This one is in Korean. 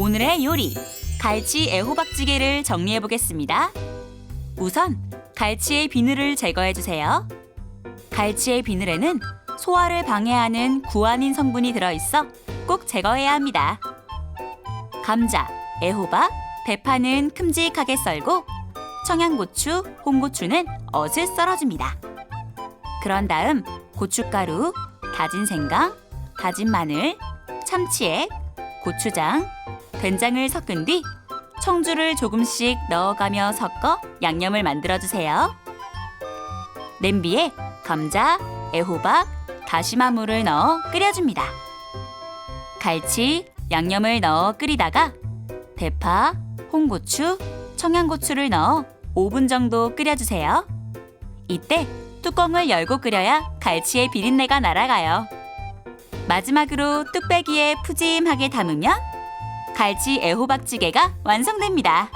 오늘의 요리 갈치 애호박찌개를 정리해 보겠습니다. 우선 갈치의 비늘을 제거해 주세요. 갈치의 비늘에는 소화를 방해하는 구안인 성분이 들어 있어 꼭 제거해야 합니다. 감자, 애호박, 대파는 큼직하게 썰고 청양고추, 홍고추는 어슷 썰어줍니다. 그런 다음 고춧가루, 다진 생강, 다진 마늘, 참치액, 고추장, 된장을 섞은 뒤 청주를 조금씩 넣어가며 섞어 양념을 만들어 주세요. 냄비에 감자, 애호박, 다시마 물을 넣어 끓여줍니다. 갈치, 양념을 넣어 끓이다가 대파, 홍고추, 청양고추를 넣어 5분 정도 끓여주세요. 이때 뚜껑을 열고 끓여야 갈치의 비린내가 날아가요. 마지막으로 뚝배기에 푸짐하게 담으면 갈치 애호박찌개가 완성됩니다.